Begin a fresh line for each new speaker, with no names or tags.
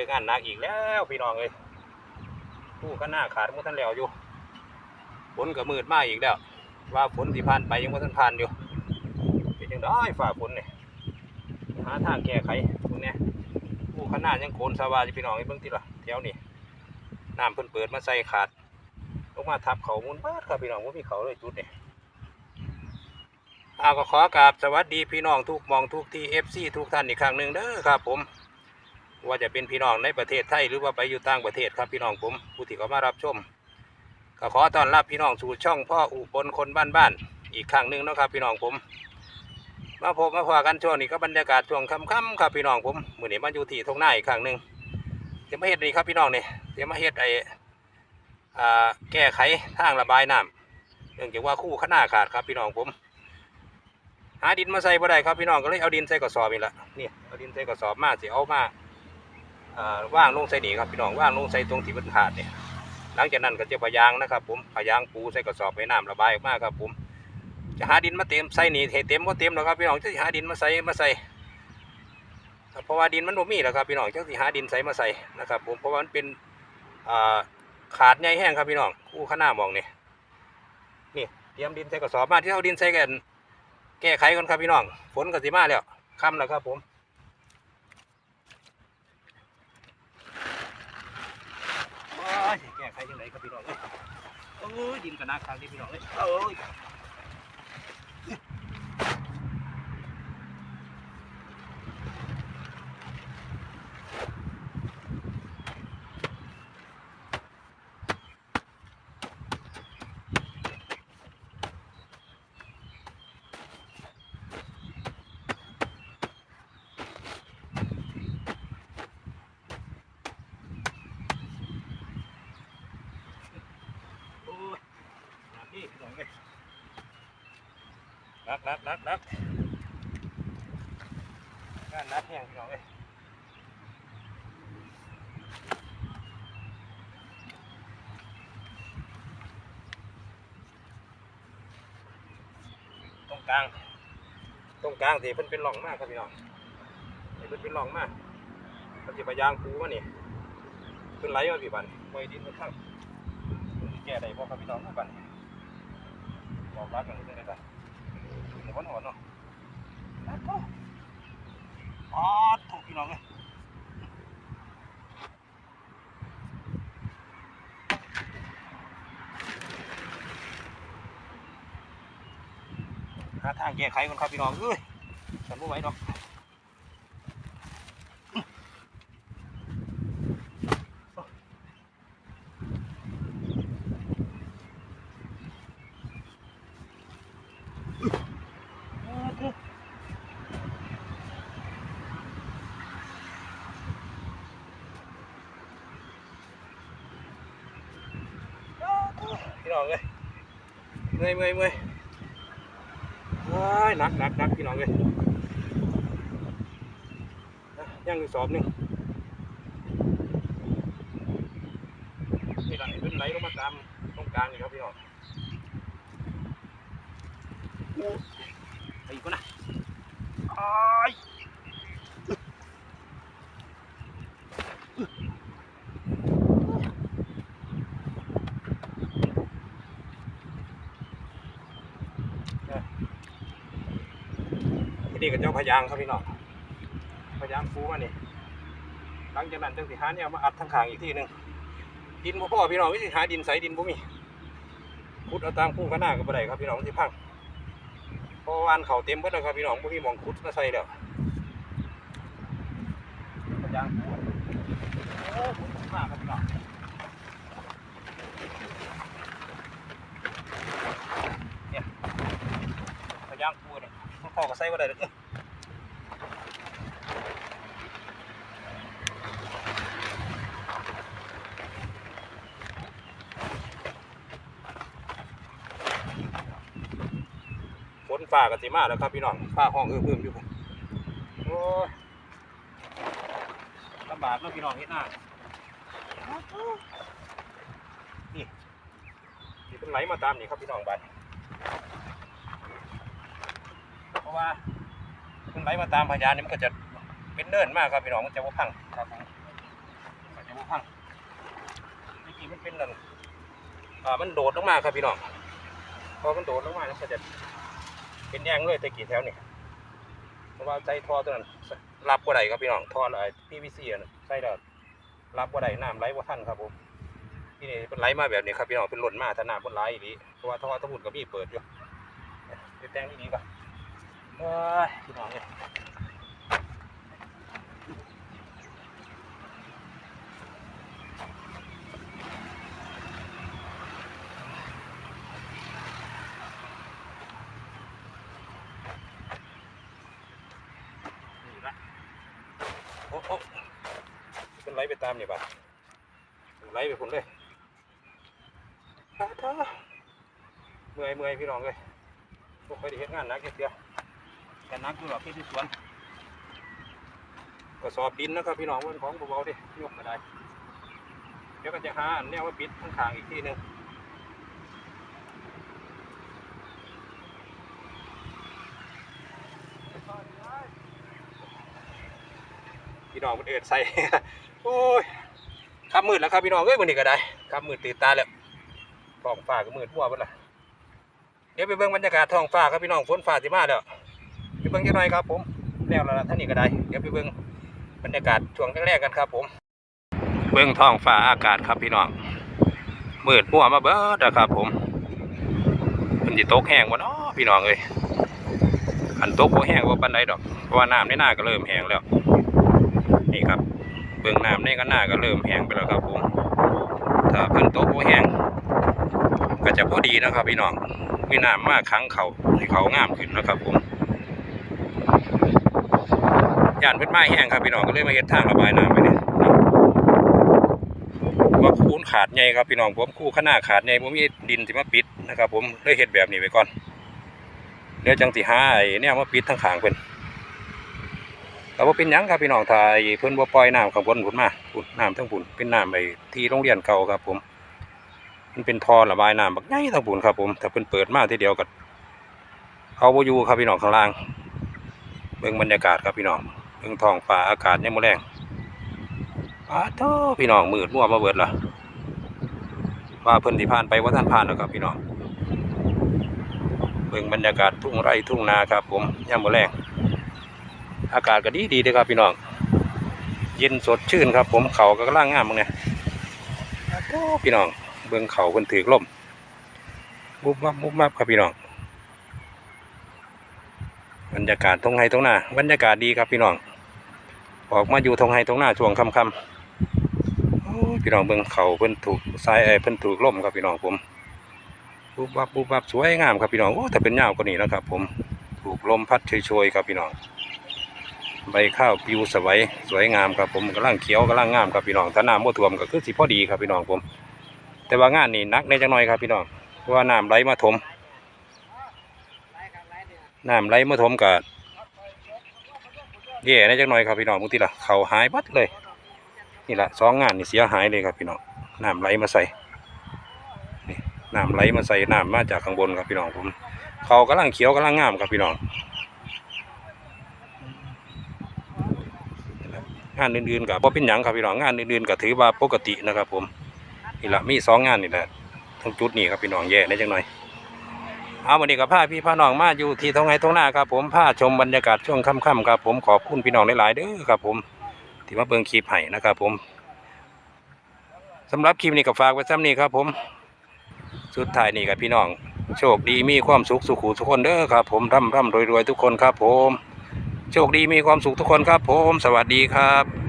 องานหนักอีกแล้วพี่น้องเอ้ยผู้ข้างหน้าขาดมื่ท่านแล้วอยู่ฝนก็มืดมากอีกแล้ว ว่าฝนที่ผ่านไปยังไม่ทันผ่านอยู่เป็นยังได้ฝ่าฝนเนี่ยหาทางแก้ไขตรงเนี้ยผู้ข้างหน้ายังโกนสวาจะพี่น้องไอ้เบื้องที่ละแถวนี้น้ำเพิ่นเปิดมาใส่ขาดลงมาทับเขามุนบิดครับพี่น้องว่ามีเขาเลยจุดเนี่ยอาก็ขอกราบสวัสดีพี่น้องทุกมองทุกที่เอฟซีทุกท่านอีกครั้งหนึ่งเด้อครับผม ว่าจะเป็นพี่น้องในประเทศไทยหรือว่าไปอยู่ต่างประเทศครับพี่น้องผมผู้ที่เขามารับชมก็ขอต้อนรับพี่น้องสู่ช่องพ่ออุบลคนบ้านบ้านๆอีกครั้งหนึ่งนะครับ พี่น้องผม มาพบมาพอกันช่วงนี้ก็บรรยากาศช่วงค่ำๆครับพี่น้องผมมือนี้มาอยู่ที่ทงหน้าอีกครั้งหนึ่งเดี๋ยวมาเฮ็ดนี่ครับพี่น้องเนี่ยเดี๋ยวมาเฮ็ดไอ้แก้ไขทางระบายน้ำเนื่องจากว่าคู่ขนาขาดครับพี่น้องผม หาดินมาใส่บ่ได้ครับพี่น้องก็เลยเอาดินใส่กระสอบนี่ละนี่เอาดินใส่กระสอบมาสิเอามา ว่างลงใส่นี่ครับพี่น้องว่างลงใส่ตรงที่มันขาดเนี่ยหลังจากนั้นก็จะพยางนะครับ ผมพยางปูใส่กระสอบให้น้ำระบายออกมาครับ ผมจะหาดินมาเต็มใส่นี่เต็มว่าเต็มหรอกครับพี่น้องจะหาดินมาใส่มาใส่เพราะว่าดินมันบ่มีแล้วครับพี่น้องจะหาดินใส่มาใส่นะครับ ผมเพราะว่ามันเป็นขาดใหญ่แห้งครับพี่น้องคู่ข้างหน้ามองนี่นี่เตรียมดินใส่กระสอบมาที่เอาดินใส่กัน แก้ไขก่อนครับพี่น้องฝนก็สิมาแล้วค่ำแล้วครับผม โอ้ยแก้ไขยังไงครับ พี่น้องเอ้ยโอ้ยดินกระนาคางนี่พี่น้องเอ้ยโอ้ยโอ้ยหนักนี่พี่น้องเอ้ยห นักนักนักนักงานนักแห้งพี่น้องเอ้ยตรงกลาง ตรงกลางสิเพิ่นเป็นร่องมากครับพี่น้องเพิ่นเป็นร่องมากมันจะพยางปูมานี่เพิ่นไหลมาพี่บันไว้ดินมาข้างแก้ได้บ่ครับพี่น้องครับบันบอกรักกันได้ได้เดี๋ยว มันหอนเนาะอ๋อถูกพี่น้องเลยหาทางแก้ไขกันครับพี่น้องเอ้ยฉันไม่ไหวดอกพี่น้องเลย เมื่อยเมื่อยเมื่อยว้ายหนักหนักหนักพี่น้องเลยย่างอยู่สอบหนึ่งนี่ไหลังเป็นไหลลงมาตามตรงกลางนี่ครับพี่น้องไปอีกคนนะอ้าย นี่ก็เจ้าพยางครับพี่น้องพยางฟูมานี่หลังจากนั้นจังสิหาเนี่ยมาอัดทั้งขางอีกที่หนึ่งดินบ่พอพี่น้องวิธีหาดินใสดินบ่มีขุดเอาตามพุ่งข้างหน้าก็บ่ได้ครับพี่น้องที่พังเพราะวานเขาเต็มเบิดแล้วครับพี่น้องบ่มีหมองขุดมาใส่แล้วพยางฟูโอ้ฝนตกมากครับพี่น้องเนี่ยพยางฟูเนี่ยพ่อก็ใส่บ่ได้เลย ฝ้ากันสิมาแล้วครับพี่น้องฟ้าห้องเอื้อมๆอยู่พุ่นโอ้ลำบากเนาะพี่น้องเฮ็ดหน้านี่นี่เป็นไหลมาตามนี่ครับพี่น้องบ้านเพราะว่าเป็นไหลมาตามพญานนี่มันก็จะเป็นเนินมากครับพี่น้องมันจะว่าพังครับผมบ่พังนี่กี้มันเป็นนั่นอ่ามันโดดลงมาครับพี่น้องพอมันโดดลงมาแล้วก็จะ เป็นแยงเลยตะกี้แถวนี่เพราะว่าใส่ท่อตัวนั้นรับบ่ได้ครับพี่น้องท่ออะไรพี่วิเศษนะใส่แล้วรับบ่ได้น้ำไหลบ่ทันครับผมที่นี่เป็นไหลมาแบบนี้ครับพี่น้องเป็นหล่นมาถ้าน้ำบนไหลอีนี้เพราะว่าท่อตะบุนกับพี่เปิดอยู่ไปแต่งที่นี่ก่อนเอ้ยพี่น้องเนี่ย นี่ละโอ้โอ้ เป็นไหลไปตามนี่บัดไหลไปพุ่นเลยอาท้าเมื่อยเมื่อยพี่น้องเลยพวกเคยได้เห็นงานนักเดียวแต่นักอยู่หรอกที่ที่สวนก็สอบดินนะครับพี่น้องวันของเบาๆดิยกมาได้เดี๋ยวก็จะหาอันแนวไว้ปิดข้างๆอีกทีหนึ่ง พี่น้องมันเอิดใส่ โอ้ยขับมืดแล้วครับพี่น้องเอ้ยวันนี้ก็ได้ขับมืดตื่นตาแล้วท้องฟ้าก็มืดมัวหมดละเดี๋ยวไปเบิ่งบรรยากาศท้องฟ้าครับพี่น้องฝนฟ้าสิมาแล้วไปเบิ่งจังหน่อยครับ ผมแล้วแล้วล่ะท่านนี้ก็ได้ เดี๋ยวไปเบิ่งบรรยากาศช่วงแรกๆกันครับ ผม เบื้งท้องฟ้าอากาศครับพี่น้องมืดมัวมาเบิดนะครับ ผมมันจะตกแห้งวะเนาะพี่น้องเอ้ยอันตกบ่แห้งว่าปันใดดอกเพราะว่าน้ำในหน้าก็เริ่มแห้งแล้ว นี่ครับเบื้องน้ำในกันหน้าก็เริ่มแห้งไปแล้วครับผมถ้าเพิ่นโตกบ่แห้งก็จะพอดีนะครับพี่น้องมีน้ำมากครั้งเขาให้เขางามขึ้นนะครับผมย่านเพิ่นไม้แห้งครับพี่น้องก็เลยมาเฮ็ดทางระบายน้ำไปเนี่ยว่าคูนขาดใหญ่ครับพี่น้องผมคู่ขนาดขาดใหญ่ผมมีดินที่มาปิดนะครับ ผมเลยเฮ็ดแบบนี้ไปก่อนเดี๋ยวจังสิหาไอ้เนี่ยมาปิดทั้งขางเพิ่น แต่ว่าเป็นยังครับพี่น้องไอ้เพิ่นบ่ปล่อยน้ำข้างบนพุ่นมาพุ่นน้ำทั้งพุ่นเป็นน้ำไอ้ที่โรงเรียนเก่าครับ ผม มันเป็นท่อระบายน้ำบักใหญ่ทั้งพุ่นครับ ผมถ้าเพิ่นเปิดมาทีเดียวก็เอาบ่อยู่ครับพี่น้องข้างล่าง เบิ่งบรรยากาศครับพี่น้องเบิ่งท้องฟ้าอากาศยามมื้อแลงอาโตพี่น้องมืดมั่วมาเบิดล่ะว่าเพิ่นที่ผ่านไปว่าท่านผ่านแล้วครับพี่น้องเบิ่งบรรยากาศทุ่งไร่ทุ่งนาครับ ผมย่ามมแรง อากาศก็ดีดีเลยครับพี่น้อง เย็นสดชื่นครับ ผมเขาก็กำลังงามมึงเนี่ยอาโตพี่น้อง เบิ่งเขาเพิ่นถือลมมุบมับมุบมับครับพี่น้อง บรรยากาศตรงไห้ตรงหน้าบรรยากาศดีครับพี่น้อง ออกมาอยู่ทงไฮทงหน้าช่วงค่ำๆโอ้ยพี่น้องเบิ่งเขาเพิ่นถูกทรายเอ้เพิ่นถูกล่มครับพี่น้องผมบุบวับบุบวับสวยงามครับพี่น้องโอ้แต่เป็นยากว่านี้นะครับ ผมถูกลมพัดโชยๆครับพี่น้อง ใบข้าวปิวสวยสวยงามครับผมกำลังเขียวกำลังงามครับพี่น้องถ้าน้ำบ่ท่วมก็คือสิพอดีครับพี่น้องผม แต่ว่างานนี่นักในจังหน่อยครับพี่น้องเพราะว่าน้ำไหลมาถมน้ำไหลมาถมกับแย่ในจักหน่อยครับพี่น้องบางทีละเขาหายบัดเลยนี่ละสองงานนี่เสียหายเลยครับพี่น้องน้ำไหลมาใส่น้ำไหลมาใส่น้ำมาจากข้างบนครับพี่น้องผมเขากำลังเขียวกำลังงามครับพี่น้อง งานอื่นๆกับพอเป็นหยังครับพี่น้องงานอื่นๆก็ถือว่าปกตินะครับผมนี่ละมีสองงานนี่แหละทั้งจุดนี้ครับพี่น้องแย่ในจังหน่อยเอาวันนี้กับผ้าพี่พาน้องมาอยู่ที่ตรงไหนตรงหน้าครับผมผ้าชมบรรยากาศช่วงค่ำๆครับผมขอบคุณพี่น้องหลายๆเด้อครับผมที่มาเบิ่งคลิปให้นะครับผมสำหรับคลิปนี้ก็ฝากไว้ซ้ำนี้ครับผมสุดท้ายนี่กับพี่น้อง โชคดีมีความสุขสุขุทุกคนเด้อครับผมร่ำร่ำรวยรวยทุกคนครับผม โชคดีมีความสุขทุกคนครับผม สวัสดีครับ